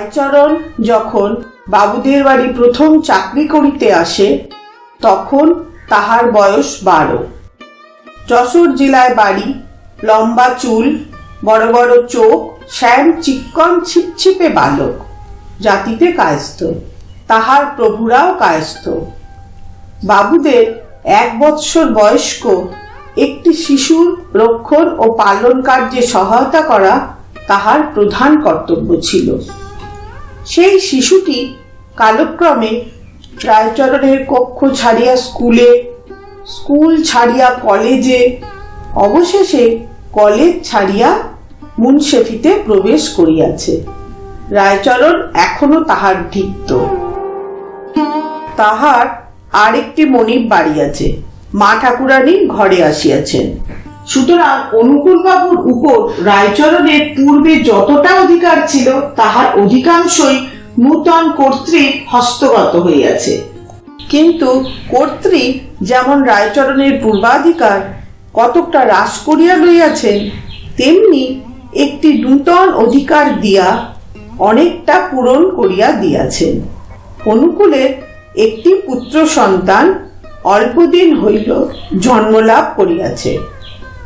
রায়চরণ যখন বাবুদের বাড়ি প্রথম চাকরি করিতে আসে, তখন তাহার বয়স বারো। যশোর জেলায় বাড়ি, লম্বা চুল, বড় বড় চোখ, শ্যাম চিক্কন ছিপছিপে বালক। জাতিতে কায়স্থ, তাহার প্রভুরাও কায়স্থ। বাবুদের এক বৎসর বয়স্ক একটি শিশুর রক্ষণ ও পালন কার্যে সহায়তা করা তাহার প্রধান কর্তব্য ছিল। সেই শিশুটি কালক্রমে রায়চরণের কক্ষ ছাড়িয়া স্কুলে, স্কুল ছাড়িয়া কলেজে, অবশেষে কলেজ ছাড়িয়া মুনশেফিতে প্রবেশ করিয়াছে। রায়চরণ এখনও তাহার ধিক্ত। তাহার আরেকটি মনিব বাড়ি আছে মা ঠাকুরানী ঘরে আসিয়াছেন। সুতরাং অনুকূল বাবুর উপর রায়চরণের পূর্বে যতটা অধিকার ছিল, তাহার অধিকাংশই নূতন কর্তৃক হস্তগত হইয়াছে। কিন্তু কর্ত্রী যেমন রায়চরণের পূর্বাধিকার কতকটা হ্রাস করিয়া লইয়াছেন, তেমনি একটি নূতন অধিকার দিয়া অনেকটা পূরণ করিয়া দিয়াছেন। অনুকূলের একটি পুত্র সন্তান অল্পদিন হইল, জন্মলাভ করিয়াছে।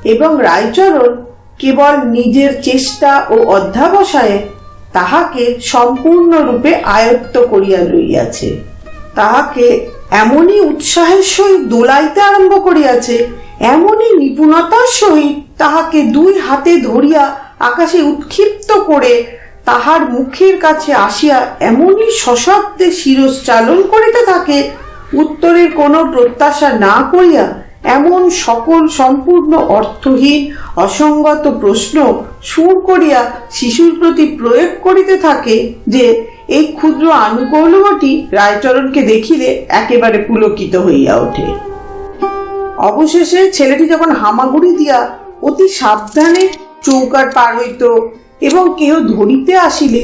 এবং রায়চরণ কেবল নিজের চেষ্টা ও অধ্যাবসায়ে তাহাকে সম্পূর্ণরূপে আয়ত্ত করিয়া লইয়াছে। তাহাকে এমনই উৎসাহের সহিত দোলাইতে আরম্ভ করিয়াছে, এমনই নিপুণতার সহিত তাহাকে দুই হাতে ধরিয়া আকাশে উৎক্ষিপ্ত করে তাহার মুখের কাছে আসিয়া এমনই সশব্দে শিরশ্চালন করিতে থাকে, উত্তরের কোনো প্রত্যাশা না করিয়া এমন সকল সম্পূর্ণ অর্থহীন, অসঙ্গত প্রশ্ন সুর করিয়া শিশুর প্রতি প্রয়োগ করিতে থাকে যে, এই ক্ষুদ্র আনুকৌলবটি রায়চরণকে দেখিলে একেবারে পুলকিত হইয়া ওঠে। অবশেষে ছেলেটি যখন হামাগুড়ি দিয়া অতি সাবধানে চৌকার পার হইত এবং কেহ ধরিতে আসিলে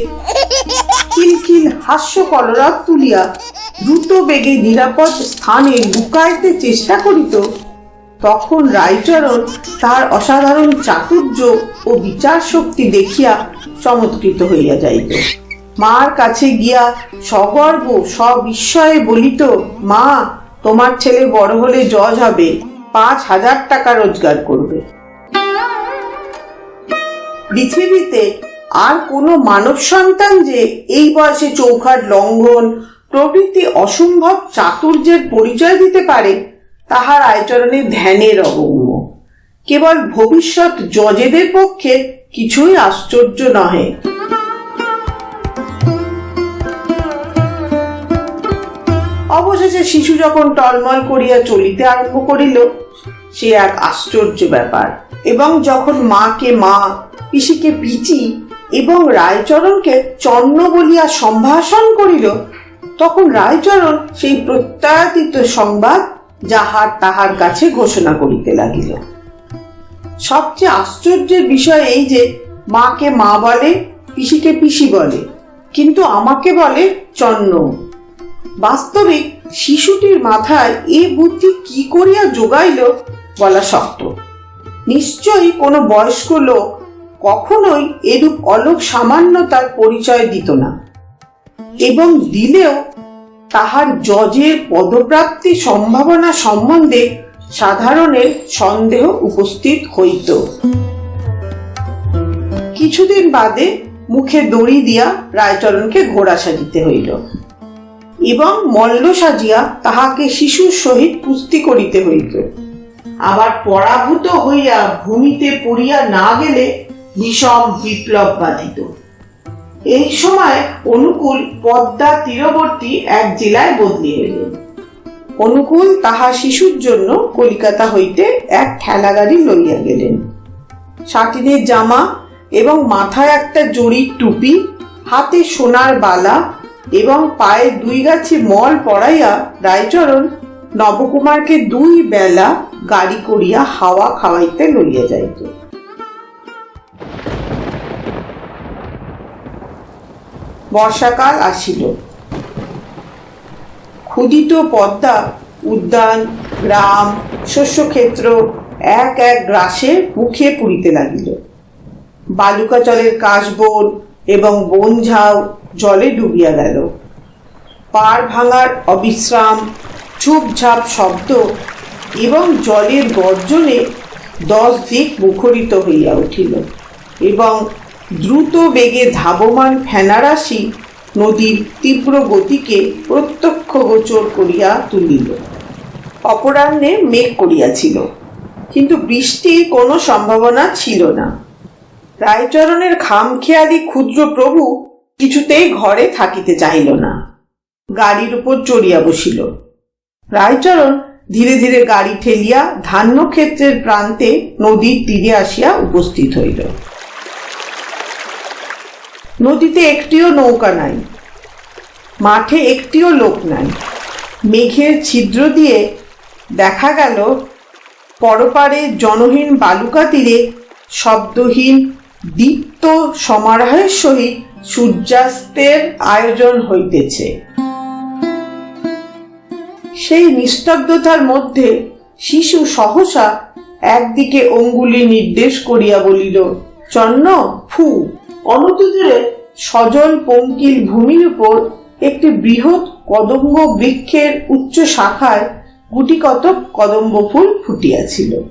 কিলকিল হাস্য কলরব তুলিয়া দ্রুত বেগে নিরাপদ স্থানে লুকাইতে চেষ্টা করিত তখন রায়চরণ তার অসাধারণ চাতুর্য ও বিচার শক্তি দেখিয়া চমৎকৃত হইয়া যাইত। মার কাছে গিয়া সগর্ব সবিস্ময়ে বলিত, মা, তোমার ছেলে বড় হলে জজ হবে, পাঁচ হাজার টাকা রোজগার করবে। পৃথিবীতে আর কোনো মানব সন্তান যে এই বয়সে চৌখাট লঙ্ঘন, প্রভৃতি অসম্ভব চাতুর্যের পরিচয় দিতে পারে তাহার আয়চরণের ধ্যানের অগম্য কেবল ভবিষ্যৎ জজেদের পক্ষে কিছুই আশ্চর্য নহে। অবশেষে শিশু যখন টলমল করিয়া চলিতে আরম্ভ করিল, সে এক আশ্চর্য ব্যাপার। এবং যখন মাকে মা, পিসিকে পিচি এবং রায়চরণকে চন্ন বলিয়া সম্ভাষণ করিল, তখন রায়চরণ সেই প্রত্যায়িত সংবাদ যাহার তাহার কাছে ঘোষণা করিতে লাগিল। সবচেয়ে আশ্চর্যের বিষয় এই যে, মাকে মা বলে, পিসিকে পিসি বলে, কিন্তু আমাকে বলে চন্ন বাস্তবিক শিশুটির মাথায় এ বুদ্ধি কি করিয়া যোগাইল বলা শক্ত। নিশ্চয়ই কোনো বয়স্ক লোক কখনোই এরূপ অলোক সামান্যতার পরিচয় দিত না। এবং দিলেও তাহার জজের পদপ্রাপ্তি সম্ভাবনা সম্বন্ধে সাধারণের সন্দেহ উপস্থিত হইত। কিছুদিন বাদে মুখে দড়ি দিয়া রায়চরণকে ঘোড়া সাজিতে হইল এবং মল্ল সাজিয়া তাহাকে শিশুর সহিত কুস্তি করিতে হইত আবার পরাভূত হইয়া ভূমিতে পড়িয়া না গেলে বিষম বিপ্লব বাধিত। এই সময় অনুকূল পদ্মা তীরবর্তী এক জেলায় বদলি হইলেন অনুকূল তাহা শিশুর জন্য কলিকাতা হইতে এক ঠেলা গাড়ি লইয়া গেলেন। সাটিনের জামা এবং মাথায় একটা জরির টুপি, হাতে সোনার বালা এবং পায়ে দুই গাছে মল পড়াইয়া রায়চরণ নবকুমারকে দুই বেলা গাড়ি করিয়া হাওয়া খাওয়াইতে লইয়া যাইত। বর্ষাকাল আসিল। ক্ষুদিত পদ্মা, উদ্যান, গ্রাম, শস্যক্ষেত্র এক এক গ্রাসে মুখে পুরিতে লাগিল। বালুকাচলের কাশবন এবং বনঝাউ জলে ডুবিয়া গেল। পাড় ভাঙার অবিশ্রাম, ঝুপঝাপ শব্দ এবং জলের গর্জনে দশ দিক মুখরিত হইয়া উঠিল এবং দ্রুত বেগে ধাবমান ফেনারাশি নদীর তীব্র গতিকে প্রত্যক্ষ গোচর করিয়া তুলিল। অপরাহ্নে মেঘ করিয়াছিল, কিন্তু বৃষ্টির কোনো সম্ভাবনা ছিল না। রায়চরণের খামখেয়ালি ক্ষুদ্র প্রভু কিছুতেই ঘরে থাকিতে চাহিল না। গাড়ির উপর চড়িয়া বসিল। রায়চরণ ধীরে ধীরে গাড়ি ঠেলিয়া ধান্য ক্ষেত্রের প্রান্তে নদীর তীরে আসিয়া উপস্থিত হইল। নদীতে একটিও নৌকা নাই, মাঠে একটিও লোক নাই। মেঘের ছিদ্র দিয়ে দেখা গেল, পরপারে জনহীন বালুকা তীরে শব্দহীন দীপ্ত সমারোহের সহিত সূর্যাস্তের আয়োজন হইতেছে। সেই নিস্তব্ধতার মধ্যে শিশু সহসা একদিকে অঙ্গুলি নির্দেশ করিয়া বলিল, চন্ন, ফু। অনতিদূরে সজল পঙ্কিল ভূমির উপর একটি বৃহৎ কদম্ব বৃক্ষের উচ্চ শাখায় গুটি কতক কদম্ব ফুল ফুটিয়াছিল।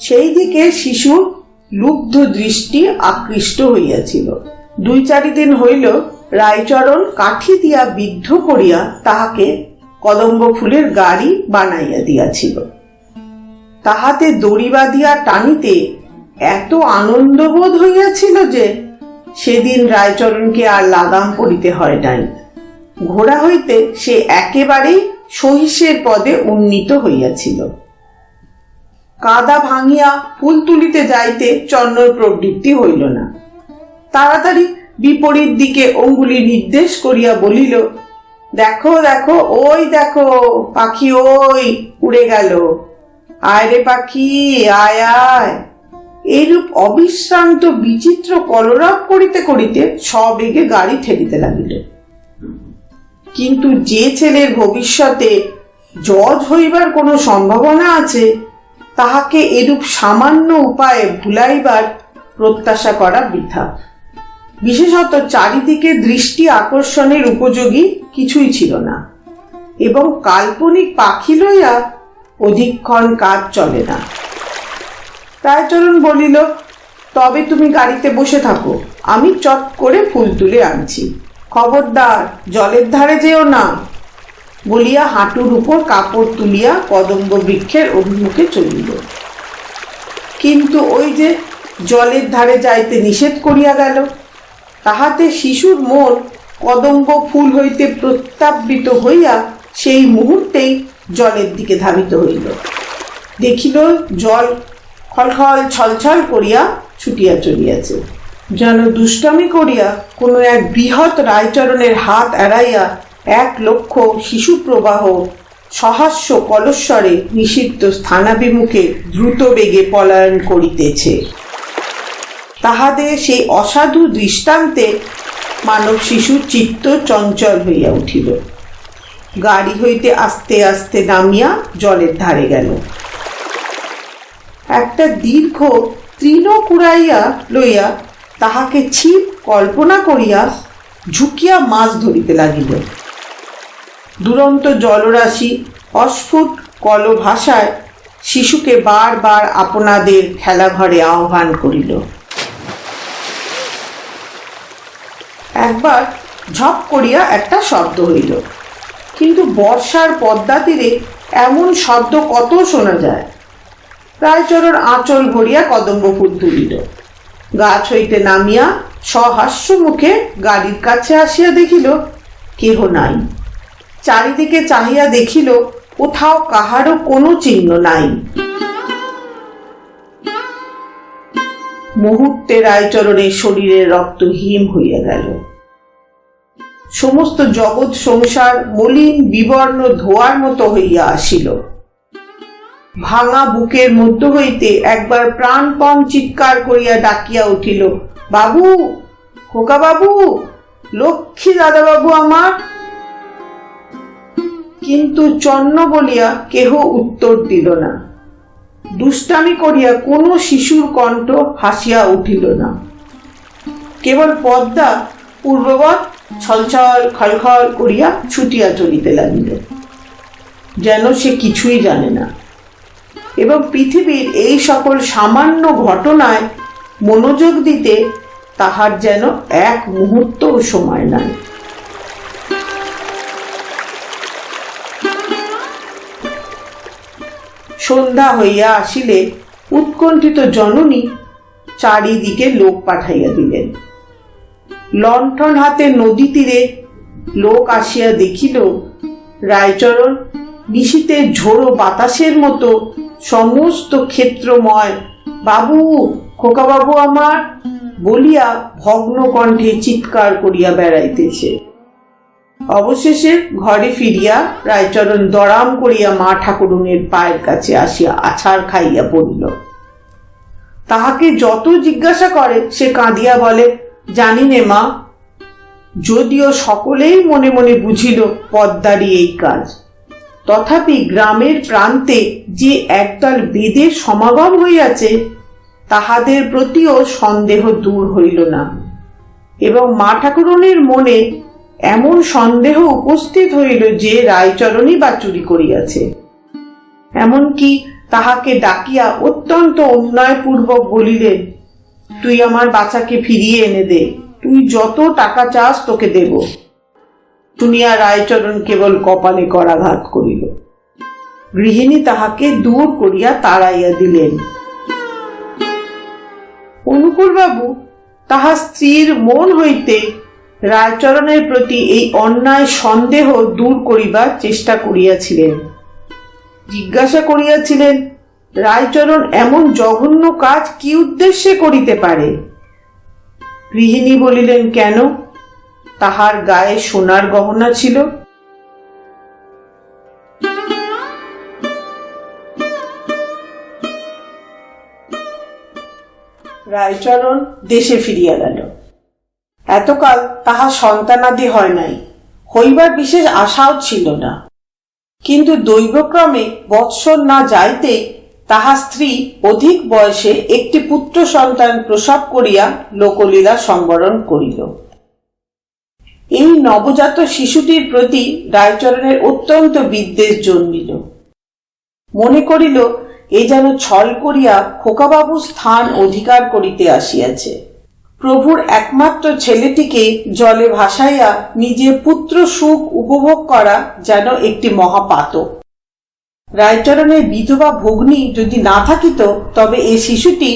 সেই দিকে শিশুর লুব্ধ দৃষ্টি আকৃষ্ট হইয়াছিল। দুই চারি দিন হইল রায়চরণ কাঠি দিয়া বিদ্ধ করিয়া তাহাকে কদম্ব ফুলের গাড়ি বানাইয়া দিয়াছিল। তাহাতে দড়ি বাঁধিয়া টানিতে এত আনন্দবোধ হইয়াছিল যে সেদিন রায়চরণকে আর লাগাম পড়িতে হয় নাই। ঘোড়া হইতে সে একেবারেই সহিষের পদে উন্নীত হইয়াছিল। কাদা ভাঙিয়া ফুল তুলিতে যাইতে চন্নর প্রবৃত্তি হইল না। তাড়াতাড়ি বিপরীত দিকে অঙ্গুলি নির্দেশ করিয়া বলিল, দেখো দেখো, ওই দেখো, পাখি ওই উড়ে গেল। আয় রে পাখি, আয় আয়। এইরূপ অবিশ্রান্ত বিচিত্র কলরব করিতে করিতে সবেগে গাড়ি ঠেলিতে লাগিল। কিন্তু যে ছেলের ভবিষ্যতে জজ হইবার কোনো সম্ভাবনা আছে, তাহাকে এরূপ সামান্য উপায়ে ভুলাইবার প্রত্যাশা করা বৃথা। বিশেষত চারিদিকে দৃষ্টি আকর্ষণের উপযোগী কিছুই ছিল না, এবং কাল্পনিক পাখি লইয়া অধিকক্ষণ কাজ চলে না। রায়চরণ বলিল, তবে তুমি গাড়িতে বসে থাকো। আমি চট করে ফুল তুলে আনছি। খবরদার, জলের ধারে যেও না। বলিয়া হাঁটুর উপর কাপড় তুলিয়া কদম্ব বৃক্ষের অভিমুখে চলিল। কিন্তু ওই যে জলের ধারে যাইতে নিষেধ করিয়া গেল, তাহাতে শিশুর মন কদম্ব ফুল হইতে প্রত্যাবৃত হইয়া সেই মুহূর্তেই জলের দিকে ধাবিত হইল। দেখিল জল খলখল ছলছল করিয়া ছুটিয়া চলিয়াছে। যেন দুষ্টামি করিয়া কোনো এক বৃহৎ রায়চরণের হাত এড়াইয়া এক লক্ষ শিশু প্রবাহ সহাস্য কলস্বরে নিষিদ্ধ স্থানাভিমুখে দ্রুত বেগে পলায়ন করিতেছে। তাহাদের সেই অসাধু দৃষ্টান্তে মানব শিশুর চিত্ত চঞ্চল হইয়া উঠিল। গাড়ি হইতে আস্তে আস্তে নামিয়া জলের ধারে গেল। একটা দীর্ঘ তৃণ কুড়াইয়া লইয়া তাহাকে ছিপ কল্পনা করিয়া ঝুঁকিয়া মাছ ধরিতে লাগিল। দুরন্ত জলরাশি অস্ফুট কল ভাষায় শিশুকে বারবার আপনাদের খেলাঘরে আহ্বান করিল। একবার ঝপ করিয়া একটা শব্দ হইল, কিন্তু বর্ষার পদ্মা তীরে এমন শব্দ কত শোনা যায়? রায়চরণ আঁচল ভরিয়া কদম্ব ফুল তুলিল। গাছ হইতে নামিয়া সহাস্য মুখে গাড়ির কাছে আসিয়া দেখিল, কেহ নাই। চারিদিকে চাহিয়া দেখিল, কোথাও কাহারও কোনো চিহ্ন নাই। মুহূর্তে রায়চরণের শরীরের রক্ত হিম হইয়া গেল। সমস্ত জগৎ সংসার মলিন, বিবর্ণ ধোয়ার মতো হইয়া আসিল। ভাঙা বুকের মধ্য হইতে একবার প্রাণপণ চিৎকার করিয়া ডাকিয়া উঠিল, বাবু, খোকা বাবু, লক্ষ্মী দাদা বাবু আমার। কিন্তু চন্ন বলিয়া কেহ উত্তর দিল না। দুষ্টামি করিয়া কোনো শিশুর কণ্ঠ হাসিয়া উঠিল না। কেবল পদ্মা পূর্ববৎ ছলছল, খলখল করিয়া ছুটিয়া চলিতে লাগিল। যেন সে কিছুই জানে না। এবং পৃথিবীর এই সকল সামান্য ঘটনায় মনোযোগ দিতে তাহার যেন এক মুহূর্তও সময় নাই। সন্ধ্যা হইয়া আসিলে উৎকণ্ঠিত জননী চারিদিকে লোক পাঠাইয়া দিলেন। লণ্ঠন হাতে নদী তীরে লোক আসিয়া দেখিল, রায়চরণ নিশীতে ঝোড়ো বাতাসের মতো সমস্ত ক্ষেত্রময়। বাবু, খোকাবাবু আমার, বলিয়া ভগ্ন কণ্ঠে চিৎকার করিয়া বেড়াইতেছে। অবশেষে ঘরে ফিরিয়া রায়চরণ দরাম করিয়া মা ঠাকুরুনের পায়ের কাছে আসিয়া আছাড় খাইয়া পড়িল। তাহাকে যত জিজ্ঞাসা করে, সে কাঁদিয়া বলে, জানি নে মা, যদিও সকলেই মনে মনে বুঝিল পদ্মারি এই কাজ। তথাপি গ্রামের প্রান্তে যে একদল বেদের সমাগম হইয়াছে, তাহাদের প্রতিও সন্দেহ দূর হইল না। এবং মা ঠাকুরনের মনে এমন সন্দেহ উপস্থিত হইল যে রায়চরণই বা চুরি করিয়াছে। এমনকি তাহাকে ডাকিয়া অত্যন্ত অন্যায়পূর্বক বলিলেন, তুই আমার বাচ্চাকে ফিরিয়ে এনে দে, তুই যত টাকা চাস তোকে দেব। শুনিয়া রায়চরণ কেবল কপালে করাঘাত করিল। গৃহিণী তাহাকে দূর করিয়া তাড়াইয়া দিলেন। অনুকূলবাবু তাহার স্ত্রীর মন হইতে রায়চরণের প্রতি এই অন্যায় সন্দেহ দূর করিবার চেষ্টা করিয়াছিলেন। জিজ্ঞাসা করিয়াছিলেন, রায়চরণ এমন জঘন্য কাজ কি উদ্দেশ্যে করিতে পারে? গৃহিণী বলিলেন, কেন? তাহার গায়ে সোনার গহনা ছিল। রায়চরণ দেশে ফিরিয়া গেল। এতকাল তাহার সন্তানাদি হয় নাই, হইবার বিশেষ আশাও ছিল না। কিন্তু দৈবক্রমে বৎসর না যাইতে তাহার স্ত্রী অধিক বয়সে একটি পুত্র সন্তান প্রসব করিয়া লোকলীলা সংবরণ করিল। এই নবজাত শিশুটির প্রতি রায়চরণের অত্যন্ত বিদ্বেষ জন্মিল। মনে করিল, এ যেন ছল করিয়া খোকাবাবু স্থান অধিকার করিতে আসিয়াছে। প্রভুর একমাত্র ছেলেটিকে জলে ভাসাইয়া নিজের পুত্র সুখ উপভোগ করা যেন একটি মহাপাতক। রায়চরণের বিধবা ভগ্নী যদি না থাকিত, তবে এ শিশুটি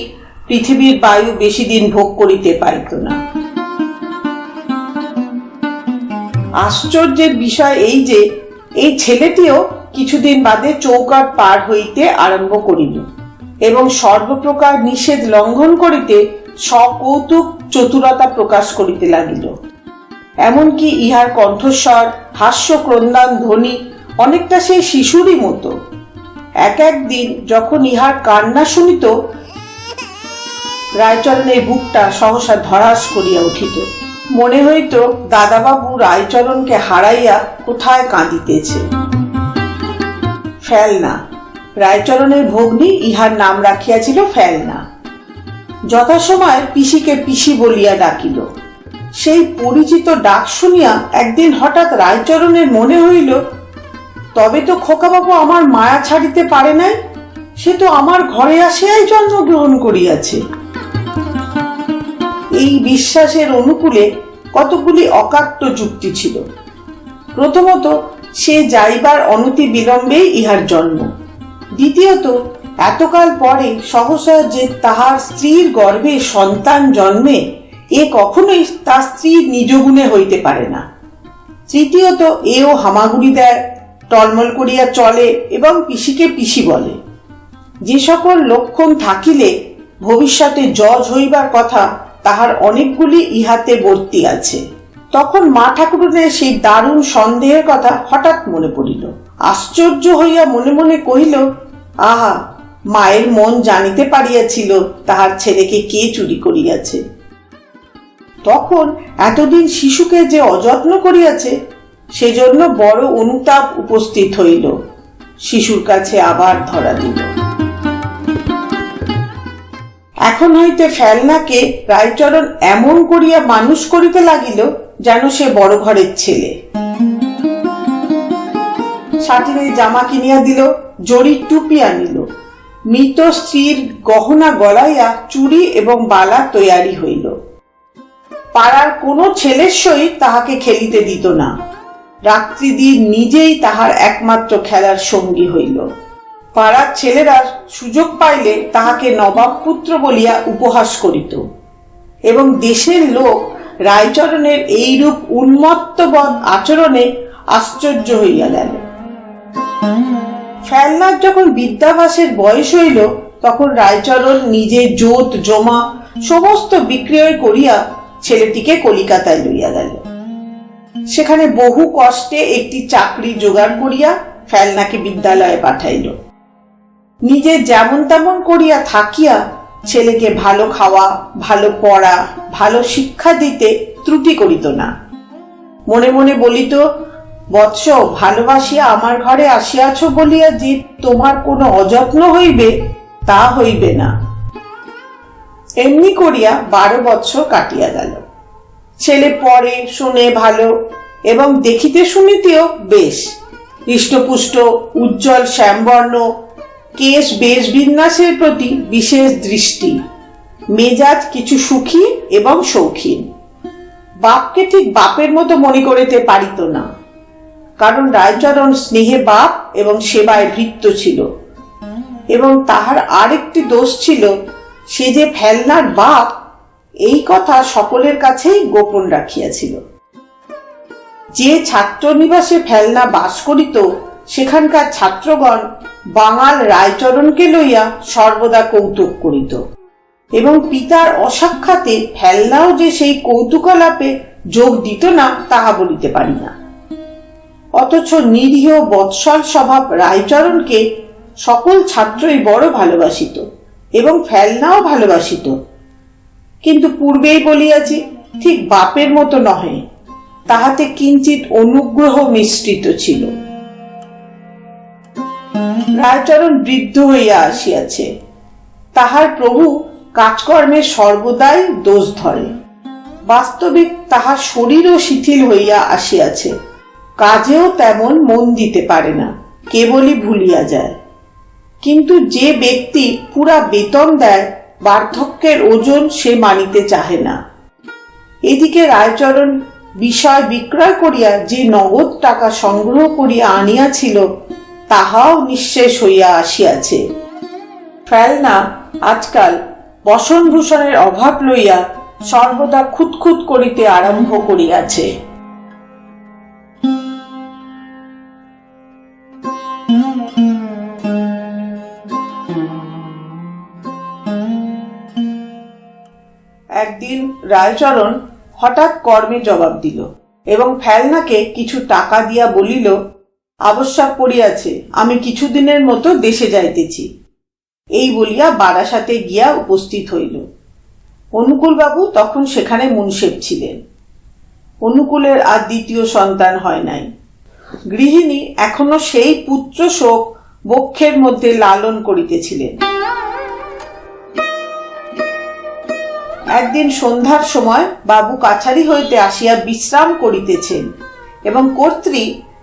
পৃথিবীর বায়ু বেশি দিন ভোগ করিতে পারিত না। আশ্চর্যের বিষয় এই যে, এই ছেলেটিও কিছুদিন বাদে চৌকাট পার হইতে আরম্ভ করিল এবং সর্বপ্রকার নিষেধ লঙ্ঘন করিতে সকৌতুক চতুরতা প্রকাশ করিতে লাগিল। এমনকি ইহার কণ্ঠস্বর, হাস্য ক্রন্দান ধ্বনি অনেকটা সেই শিশুরই মতো। এক এক দিন যখন ইহার কান্না শুনিত, রায়চরণের বুকটা সহসা ধরাস করিয়া উঠিত। মনে হইত দাদাবাবু রায়চরণকে হারাইয়া কোথায় কাঁদিতেছে। ফেলনা। রায়চরণের ভগ্নী ইহার নাম রাখিয়াছিল ফেলনা। যথাসময় পিসিকে পিসি বলিয়া ডাকিল। সেই পরিচিত ডাক শুনিয়া একদিন হঠাৎ রায়চরণের মনে হইল, তবে তো খোকাবাবু আমার মায়া ছাড়িতে পারে নাই, সে তো আমার ঘরে আসিয়াই জন্মগ্রহণ করিয়াছে। এই বিশ্বাসের অনুকূলে কতগুলি অকাট্য যুক্তি ছিল। প্রথমত, সে যাইবার অনতি বিলম্বেই ইহার জন্ম। দ্বিতীয়ত, এতকাল পরে সহসা যে তাহার স্ত্রীর গর্ভে সন্তান জন্মে, এ কখনোই তার স্ত্রীর নিজগুণে হইতে পারে না। তৃতীয়ত, এও হামাগুড়ি দেয়, টলমল করিয়া চলে এবং পিসিকে পিসি বলে। যে সকল লক্ষণ থাকিলে ভবিষ্যতে জজ হইবার কথা তাহার অনেকগুলি ইহাতে বর্তি আছে। তখন মা ঠাকুরের সেই দারুণ সন্দেহের কথা হঠাৎ মনে পড়িল। আশ্চর্য হইয়া মনে মনে কহিল, আহা, মায়ের মন জানিতে পারিয়াছিল তাহার ছেলেকে কে চুরি করিয়াছে। তখন এতদিন শিশুকে যে অযত্ন করিয়াছে, সেজন্য বড় অনুতাপ উপস্থিত হইল। শিশুর কাছে আবার ধরা দিল। এখন হইতে ফেলনাকে রায়চরণ এমন করিয়া মানুষ করিতে লাগিল যেন সে বড় ঘরের ছেলে। সাটিনের জামা কিনিয়া দিল, জরির টুপি আনিল। মৃত স্ত্রীর গহনা গলাইয়া চুড়ি এবং বালা তৈয়ারি হইল। পাড়ার কোনো ছেলের সহিত তাহাকে খেলিতে দিত না। রাত্রিদিন নিজেই তাহার একমাত্র খেলার সঙ্গী হইল। পাড়ার ছেলেরা সুযোগ পাইলে তাহাকে নবাব পুত্র বলিয়া উপহাস করিত। এবং দেশের লোক রায়চরণের এইরূপ উন্মত্তবৎ আচরণে আশ্চর্য হইয়া গেল। ফেলনার যখন বিদ্যাভাসের বয়স হইল, তখন রায়চরণ নিজে জোত, জমা, সমস্ত বিক্রয় করিয়া ছেলেটিকে কলিকাতায় লইয়া গেল। সেখানে বহু কষ্টে একটি চাকরি জোগাড় করিয়া ফেলনাকে বিদ্যালয়ে পাঠাইল। নিজে যেমন তেমন করিয়া থাকিয়া ছেলেকে ভালো খাওয়া, ভালো পড়া, ভালো শিক্ষা দিতে ত্রুটি করিত না। মনে মনে বলিত, বৎস, ভালোবাসিয়া আমার ঘরে আসিয়াছ বলিয়া যে তোমার কোনো অযত্ন হইবে, তা হইবে না। এমনি করিয়া বারো বৎসর কাটিয়া গেল। ছেলে পড়ে, শুনে ভালো এবং দেখিতে শুনিতেও বেশ। হৃষ্টপুষ্ট উজ্জ্বল, শ্যামবর্ণ কেশ বেশ বিন্যাসের প্রতি বিশেষ দৃষ্টি। মেজাজ কিছু সুখী এবং শৌখিন। বাপকে ঠিক বাপের মতো মনে করিতে পারিত না। কারণ রায়চরণ স্নেহে বাপ এবং সেবায় ভৃত্য ছিল। এবং তাহার আরেকটি দোষ ছিল, সে যে ফেলনার বাপ, এই কথা সকলের কাছেই গোপন রাখিয়াছিল। যে ছাত্র নিবাসে ফেলনা বাস করিত, সেখানকার ছাত্রগণ বাঙাল রায়চরণকে লইয়া সর্বদা কৌতুক করিত। এবং পিতার অসাক্ষাতে ফেলনাও যে সেই কৌতুকলাপে যোগ দিত না, তাহা বলিতে পারি না। অথচ নিরীহ বৎসল স্বভাব রায়চরণকে সকল ছাত্রই বড় ভালোবাসিত এবং ফেলনাও ভালোবাসিত। কিন্তু পূর্বেই বলিয়াছি, ঠিক বাপের মতো নহে, তাহাতে কিঞ্চিত অনুগ্রহ মিশ্রিত ছিল। রায়চরণ বৃদ্ধ হইয়া আসিয়াছে। তাহার প্রভু কাজকর্মে সর্বদাই দোষ ধরে। বাস্তবিক তাহার শরীরও শিথিল হইয়া আসিয়াছে। কাজেও তেমন মন দিতে পারে না, কেবলই ভুলিয়া যায়। কিন্তু যে ব্যক্তি পুরা বেতন দেয়, বার্ধক্যের ওজন সে মানিতে চাহে না। এদিকে রায়চরণ বিষয় বিক্রয় করিয়া যে নগদ টাকা সংগ্রহ করিয়া আনিয়াছিল তাহাও নিঃশেষ হইয়া আসিয়াছে। ফেলনা আজকাল বসনভূষণের অভাব লইয়া সর্বদা খুঁতখুত করিতে আরম্ভ করিয়াছে। একদিন রায়চরণ হঠাৎ কর্মে জবাব দিল এবং ফেলনাকে কিছু টাকা দিয়া বলিল আবশ্যক পড়িয়াছে, আমি কিছুদিনের মতো দেশে যাইতেছি। এই বলিয়া বারাসাতে গিয়া উপস্থিত হইল। অনুকূলবাবু তখন সেখানে মুনসেব ছিলেন। অনুকূলের আর দ্বিতীয় সন্তান হয় নাই। গৃহিণী এখনও সেই পুত্র শোক বক্ষের মধ্যে লালন করিতেছিলেন। একদিন সন্ধ্যার সময় বাবু কাছারি হইতে আসিয়া বিশ্রাম করিতেছেন এবং কর্ত্রী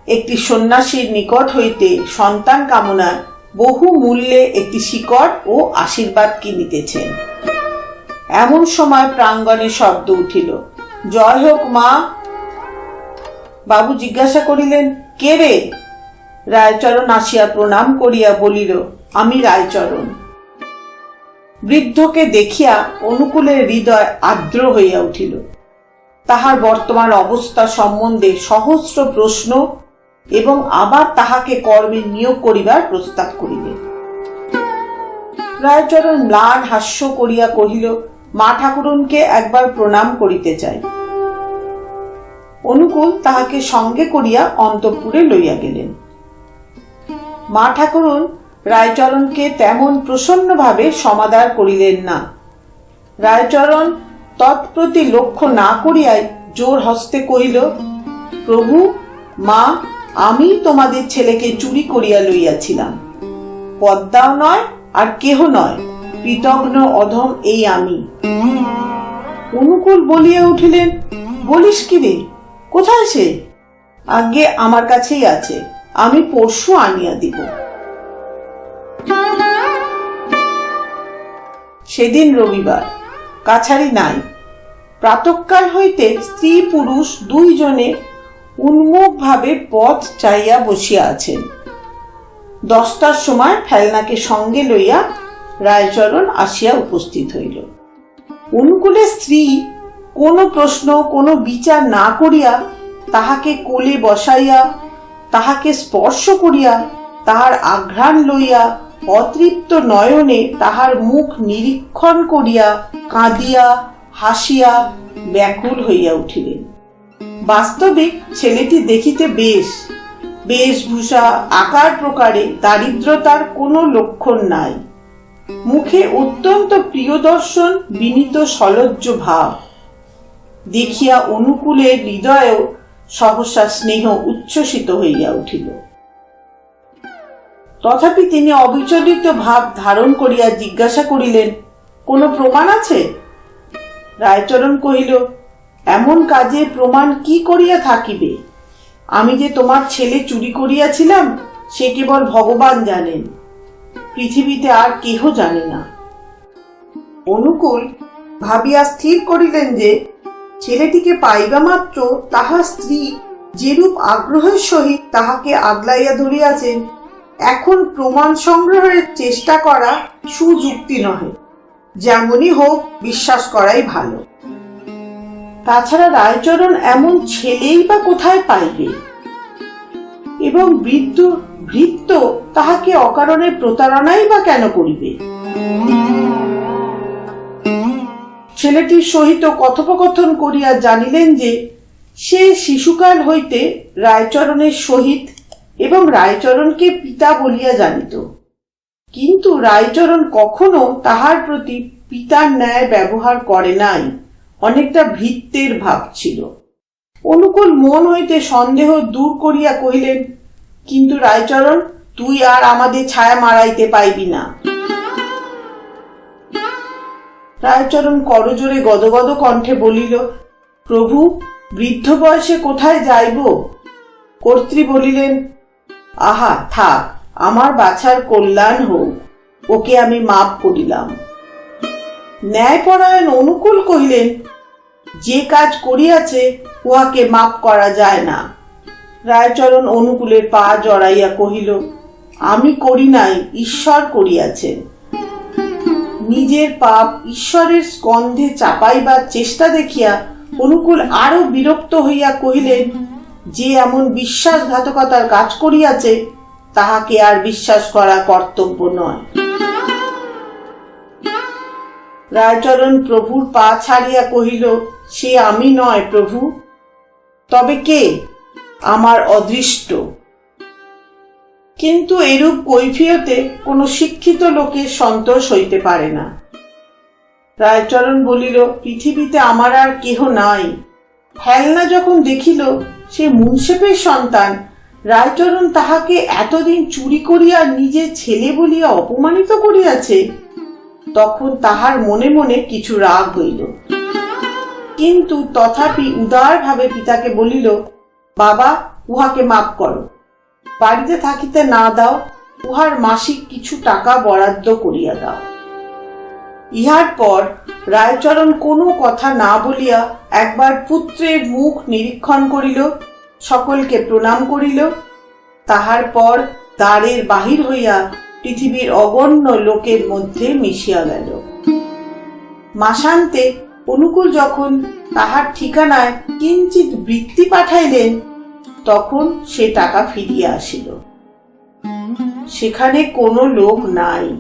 একটি সন্ন্যাসীর নিকট হইতে সন্তান কামনায় বহু মূল্যে একটি শিকড় ও আশীর্বাদ কিনিতেছেন। এমন সময় প্রাঙ্গণে শব্দ উঠিল। জয় হোক মা। বাবু জিজ্ঞাসা করিলেন, কে রে? রায়চরণ আসিয়া প্রণাম করিয়া বলিল, আমি রায়চরণ। বৃদ্ধকে দেখিয়া অনুকূলের হৃদয় আর্দ্র হইয়া উঠিল। তাহার বর্তমান অবস্থা সম্বন্ধে সহস্র প্রশ্ন এবং আবার তাহাকে কর্মে নিয়োগ করিবার প্রস্তাব করিবে রায়চরণ ম্লান হাস্য করিয়া কহিল, মা ঠাকুরনকে একবার প্রণাম করিতে চাই অনুকূল তাহাকে সঙ্গে করিয়া অন্তঃপুরে লইয়া গেলেন। মা ঠাকুরুন রায়চরণকে তেমন প্রসন্নভাবে সমাদার করিলেন না। রায়চরণ তৎপ্রতি লক্ষ্য না করিয়াই জোর হস্তে কহিল, প্রভু, মা আমি তোমাদের ছেলেকে চুরি করিয়া লইয়াছিলাম। পদ্মাও নয় আর কেহ নয় কৃতজ্ঞ অধম এই আমি। অনুকূল বলিয়া উঠিলেন, বলিস কি রে, কোথায় সে? আগে আমার কাছেই আছে, আমি পরশু আনিয়া দিব। সেদিন রবিবার, কাছারি নাই। প্রাতঃকাল হইতে স্ত্রী পুরুষ দুইজনে উন্মুখভাবে পথ চাইয়া বসিয়া আছেন। দশটার সময় ফেলনাকে সঙ্গে লইয়া রায়চরণ আসিয়া উপস্থিত হইল। অনুকূলে স্ত্রী কোনো প্রশ্ন, কোনো বিচার না করিয়া তাহাকে কোলে বসাইয়া, তাহাকে স্পর্শ করিয়া, তাহার আঘ্রাণ লইয়া, অতৃপ্ত নয়নে তাহার মুখ নিরীক্ষণ করিয়া, কাঁদিয়া, হাসিয়া, ব্যাকুল হইয়া উঠিলেন। বাস্তবিক ছেলেটি দেখিতে বেশ। বেশভূষা, আকার প্রকারে দারিদ্রতার কোনো লক্ষণ নাই। মুখে অত্যন্ত প্রিয়দর্শন, বিনীত সলজ্জ ভাব। দেখিয়া অনুকূলের হৃদয়েও সহসা স্নেহ উচ্ছ্বসিত হইয়া উঠিল। তথাপি তিনি অবিচলিত ভাব ধারণ করিয়া জিজ্ঞাসা করিলেন, কোনো প্রমাণ আছে? রায়চরণ কহিল এমন কাজে প্রমাণ কি করিয়া থাকিবে? আমি যে তোমার ছেলে চুরি করিয়াছিলাম, সে কেবল ভগবান জানেন। পৃথিবীতে আর কেহ জানে না। অনুকূল ভাবিয়া স্থির করিলেন যে, ছেলেটিকে পাইবা মাত্র তাহার স্ত্রী যেরূপ আগ্রহের সহিত তাহাকে আগলাইয়া ধরিয়াছেন, এখন প্রমাণ সংগ্রহের চেষ্টা করা সুযুক্তি নহে। যেমনই হোক, বিশ্বাস করাই ভালো। তাছাড়া রায়চরণ এমন ছেলেই বা কোথায় পাইবে? এবং বৃদ্ধ, ভৃত্য তাহাকে অকারণে প্রতারণাই বা কেন করিবে? ছেলেটির সহিত কথোপকথন করিয়া জানিলেন যে, সে শিশুকাল হইতে রায়চরণের সহিত এবং রায়চরণকে পিতা বলিয়া জানিত। কিন্তু রায়চরণ কখনো তাহার প্রতি পিতার ন্যায় ব্যবহার করে নাই। অনেকটা ভৃত্যের ভাব ছিল। অনুকূল মন হইতে সন্দেহ দূর করিয়া কহিলেন, কিন্তু রায়চরণ, তুই আর আমাদের ছায়া মারাইতে পাইবি না। রায়চরণ করজোরে গদগদ কণ্ঠে বলিল, প্রভু, বৃদ্ধ বয়সে কোথায় যাইব? কর্ত্রী বলিলেন, আহা, থাক, আমার বাছার কল্যাণ হোক, ওকে আমি মাপ করিলাম। ন্যায়পরায়ণ অনুকূল কহিলেন, যে কাজ করিয়াছে, উহাকে মাপ করা যায় না। রায়চরণ অনুকূলের পা জড়াইয়া কহিল, আমি করি নাই, ঈশ্বর করিয়াছেন। নিজের পাপ ঈশ্বরের স্কন্ধে চাপাইবার চেষ্টা দেখিয়া অনুকূল আরও বিরক্ত হইয়া কহিলেন, যে এমন বিশ্বাসঘাতকতার কাজ করিয়াছে, তাহাকে আর বিশ্বাস করা কর্তব্য নয়। রায়চরণ প্রভুর পা ছাড়িয়া কহিল, সে আমি নয় প্রভু। তবে কে? আমার অদৃষ্ট। কিন্তু এরূপ কৈফিয়তে কোনো শিক্ষিত লোকের সন্তোষ হইতে পারে না। রায়চরণ বলিল, পৃথিবীতে আমার আর কেহ নাই। হেলনা যখন দেখিল সে মুন্সেপের সন্তান, রায়চরণ তাহাকে এতদিন চুরি করিয়া নিজের ছেলে বলিয়া অপমানিত করিয়াছে তখন তাহার মনে মনে কিছু রাগ হইল। কিন্তু তথাপি উদারভাবে পিতাকে বলিল, বাবা, উহাকে মাপ করো। বাড়িতে থাকিতে না দাও, উহার মাসিক কিছু টাকা বরাদ্দ করিয়া দাও। ইহার পর রায়চরণ কোনো কথা না বলিয়া একবার পুত্রের মুখ নিরীক্ষণ করিল, সকলকে প্রণাম করিল। তাহার পর দ্বারের বাহির হইয়া পৃথিবীর অগণ্য লোকের মধ্যে মিশিয়া গেল। মাসান্তে অনুকূল যখন তাহার ঠিকানায় কিঞ্চিত বৃত্তি পাঠাইলেন, তখন সে টাকা ফিরিয়া আসিল। সেখানে কোনো লোক নাই।